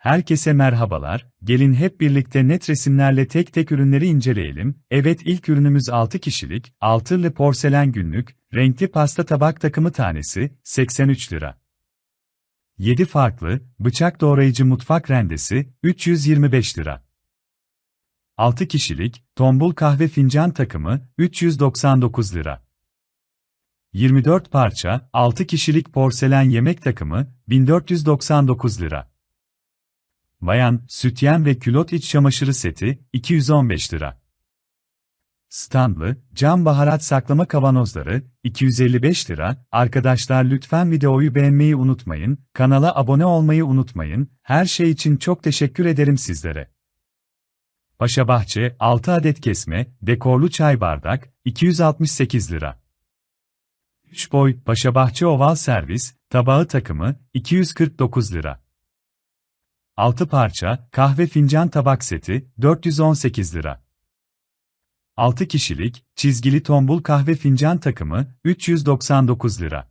Herkese merhabalar, gelin hep birlikte net resimlerle tek tek ürünleri inceleyelim. Evet ilk ürünümüz 6 kişilik, altırlı porselen günlük, renkli pasta tabak takımı tanesi, 83 lira. 7 farklı, bıçak doğrayıcı mutfak rendesi, 325 lira. 6 kişilik, tombul kahve fincan takımı, 399 lira. 24 parça, 6 kişilik porselen yemek takımı, 1499 lira. Bayan, sütyen ve külot iç çamaşırı seti, 215 lira. Standlı, cam baharat saklama kavanozları, 255 lira. Arkadaşlar lütfen videoyu beğenmeyi unutmayın, kanala abone olmayı unutmayın, her şey için çok teşekkür ederim sizlere. Paşabahçe, 6 adet kesme, dekorlu çay bardak, 268 lira. 3 boy, Paşabahçe oval servis, tabağı takımı, 249 lira. 6 parça, kahve fincan tabak seti, 418 lira. 6 kişilik, çizgili tombul kahve fincan takımı, 399 lira.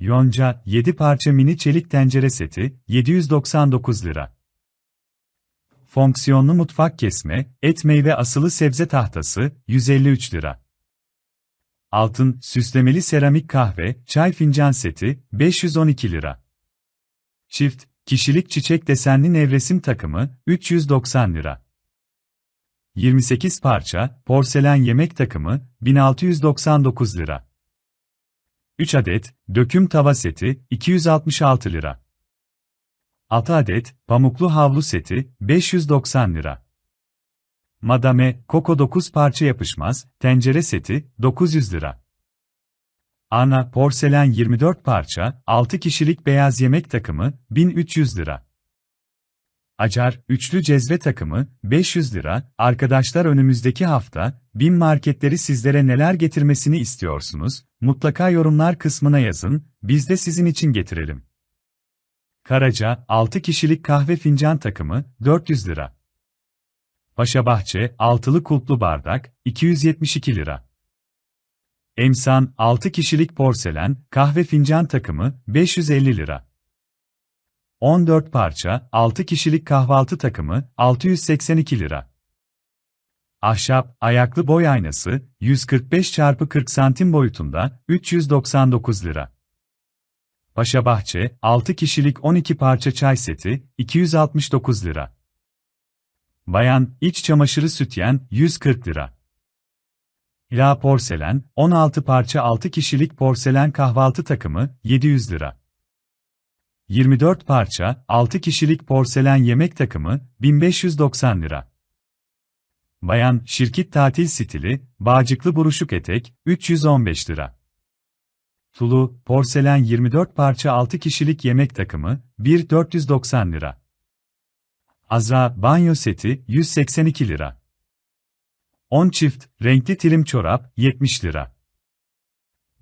Yonca, 7 parça mini çelik tencere seti, 799 lira. Fonksiyonlu mutfak kesme, et meyve asılı sebze tahtası, 153 lira. Altın, süslemeli seramik kahve, çay fincan seti, 512 lira. Çift, Kişilik çiçek desenli nevresim takımı, 390 lira. 28 parça, porselen yemek takımı, 1699 lira. 3 adet, döküm tava seti, 266 lira. 6 adet, pamuklu havlu seti, 590 lira. Madame, Koko 9 parça yapışmaz, tencere seti, 900 lira. Ana, porselen 24 parça, 6 kişilik beyaz yemek takımı, 1300 lira. Acar, üçlü cezve takımı, 500 lira. Arkadaşlar önümüzdeki hafta, BİM marketleri sizlere neler getirmesini istiyorsunuz? Mutlaka yorumlar kısmına yazın, biz de sizin için getirelim. Karaca, 6 kişilik kahve fincan takımı, 400 lira. Paşabahçe, altılı kulplu bardak, 272 lira. Emsan, 6 kişilik porselen, kahve fincan takımı, 550 lira. 14 parça, 6 kişilik kahvaltı takımı, 682 lira. Ahşap, ayaklı boy aynası, 145 x 40 santim boyutunda, 399 lira. Paşabahçe, 6 kişilik 12 parça çay seti, 269 lira. Bayan, iç çamaşırı sütyen, 140 lira. La porselen, 16 parça 6 kişilik porselen kahvaltı takımı, 700 lira. 24 parça, 6 kişilik porselen yemek takımı, 1590 lira. Bayan, şirket tatil stili, bağcıklı buruşuk etek, 315 lira. Tulu, porselen 24 parça 6 kişilik yemek takımı, 1490 lira. Azra, banyo seti, 182 lira. 10 çift, renkli tilim çorap, 70 lira.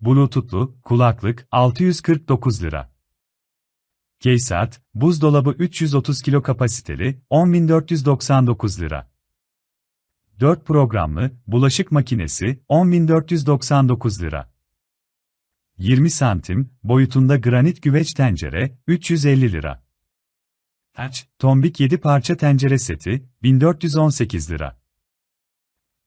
Bluetooth'lu, kulaklık, 649 lira. Keysat, buzdolabı 330 kilo kapasiteli, 10.499 lira. 4 programlı, bulaşık makinesi, 10.499 lira. 20 santim, boyutunda granit güveç tencere, 350 lira. Taç, tombik 7 parça tencere seti, 1418 lira.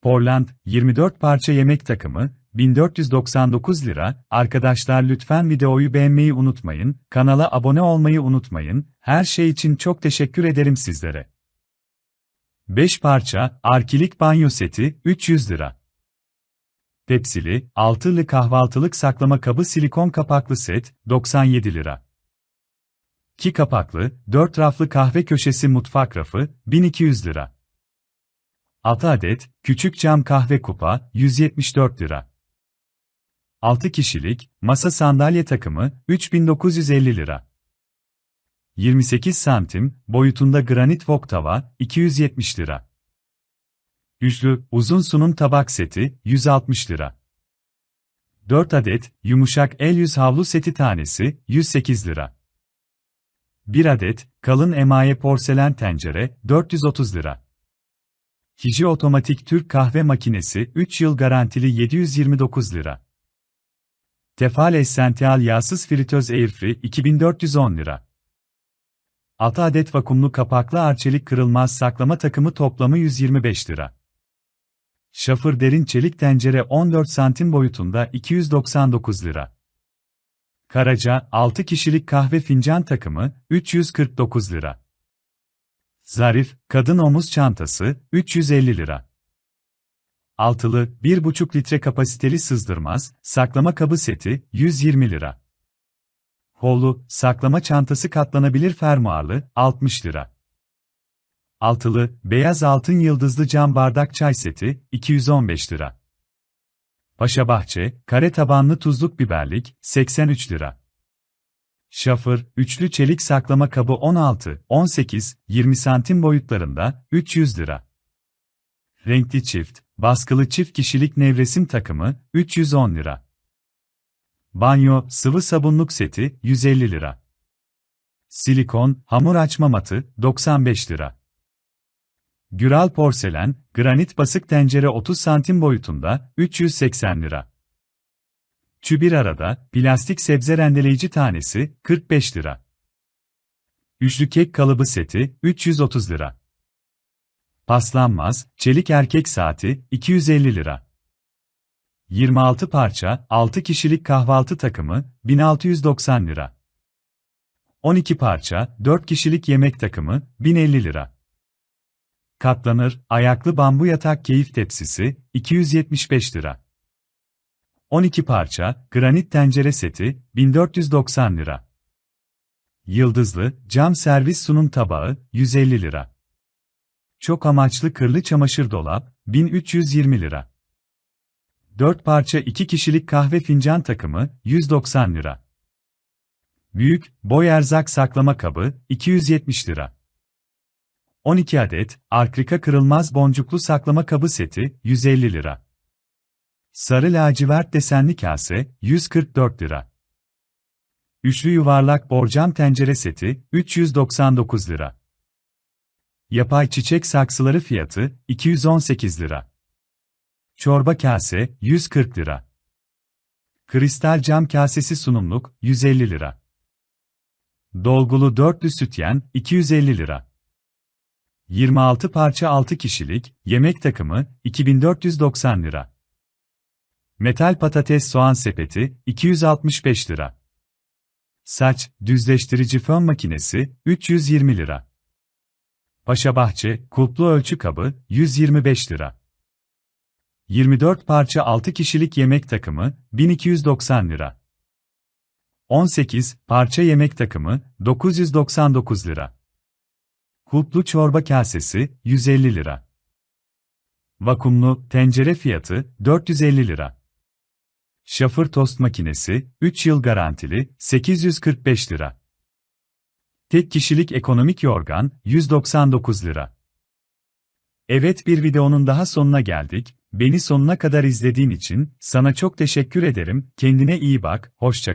Portland, 24 parça yemek takımı, 1499 lira. Arkadaşlar lütfen videoyu beğenmeyi unutmayın, kanala abone olmayı unutmayın. Her şey için çok teşekkür ederim sizlere. 5 parça, arkilik banyo seti, 300 lira. Tepsili, altılı kahvaltılık saklama kabı silikon kapaklı set, 97 lira. 2 kapaklı, 4 raflı kahve köşesi mutfak rafı, 1200 lira. 6 adet, küçük cam kahve kupa, 174 lira. 6 kişilik, masa sandalye takımı, 3950 lira. 28 santim, boyutunda granit wok tava, 270 lira. Üçlü, uzun sunum tabak seti, 160 lira. 4 adet, yumuşak el yüz havlu seti tanesi, 108 lira. 1 adet, kalın emaye porselen tencere, 430 lira. Hiji Otomatik Türk Kahve Makinesi 3 yıl garantili 729 lira. Tefal Essential Yağsız Fritöz Airfree 2410 lira. 6 adet vakumlu kapaklı arçelik kırılmaz saklama takımı toplamı 125 lira. Şafır derin çelik tencere 14 santim boyutunda 299 lira. Karaca 6 kişilik kahve fincan takımı 349 lira. Zarif kadın omuz çantası 350 lira. Altılı 1,5 litre kapasiteli sızdırmaz saklama kabı seti 120 lira. Kollu saklama çantası katlanabilir fermuarlı 60 lira. Altılı, beyaz altın yıldızlı cam bardak çay seti, 215 lira. Paşa Bahçe, kare tabanlı tuzluk biberlik, 83 lira. Şafır, üçlü çelik saklama kabı 16, 18, 20 santim boyutlarında, 300 lira. Renkli çift, baskılı çift kişilik nevresim takımı, 310 lira. Banyo, sıvı sabunluk seti, 150 lira. Silikon, hamur açma matı, 95 lira. Güral porselen, granit basık tencere 30 santim boyutunda, 380 lira. Çübir arada, plastik sebze rendeleyici tanesi, 45 lira. Üçlü kek kalıbı seti, 330 lira. Paslanmaz, çelik erkek saati, 250 lira. 26 parça, 6 kişilik kahvaltı takımı, 1690 lira. 12 parça, 4 kişilik yemek takımı, 1050 lira. Katlanır, ayaklı bambu yatak keyif tepsisi, 275 lira. 12 parça, granit tencere seti, 1490 lira. Yıldızlı, cam servis sunum tabağı, 150 lira. Çok amaçlı kırlı çamaşır dolap, 1320 lira. 4 parça 2 kişilik kahve fincan takımı, 190 lira. Büyük, boy erzak saklama kabı, 270 lira. 12 adet, arkrika kırılmaz boncuklu saklama kabı seti, 150 lira. Sarı lacivert desenli kase, 144 lira. Üçlü yuvarlak borcam tencere seti, 399 lira. Yapay çiçek saksıları fiyatı, 218 lira. Çorba kase, 140 lira. Kristal cam kasesi sunumluk, 150 lira. Dolgulu dörtlü sütyen, 250 lira. 26 parça 6 kişilik, yemek takımı, 2490 lira. Metal patates soğan sepeti, 265 lira. Saç, düzleştirici fön makinesi, 320 lira. Paşa Bahçe, kulplu ölçü kabı, 125 lira. 24 parça 6 kişilik yemek takımı, 1290 lira. 18 parça yemek takımı, 999 lira. Kulplu çorba kasesi, 150 lira. Vakumlu tencere fiyatı, 450 lira. Şafır tost makinesi, 3 yıl garantili, 845 lira. Tek kişilik ekonomik yorgan, 199 lira. Evet bir videonun daha sonuna geldik. Beni sonuna kadar izlediğin için sana çok teşekkür ederim. Kendine iyi bak, hoşça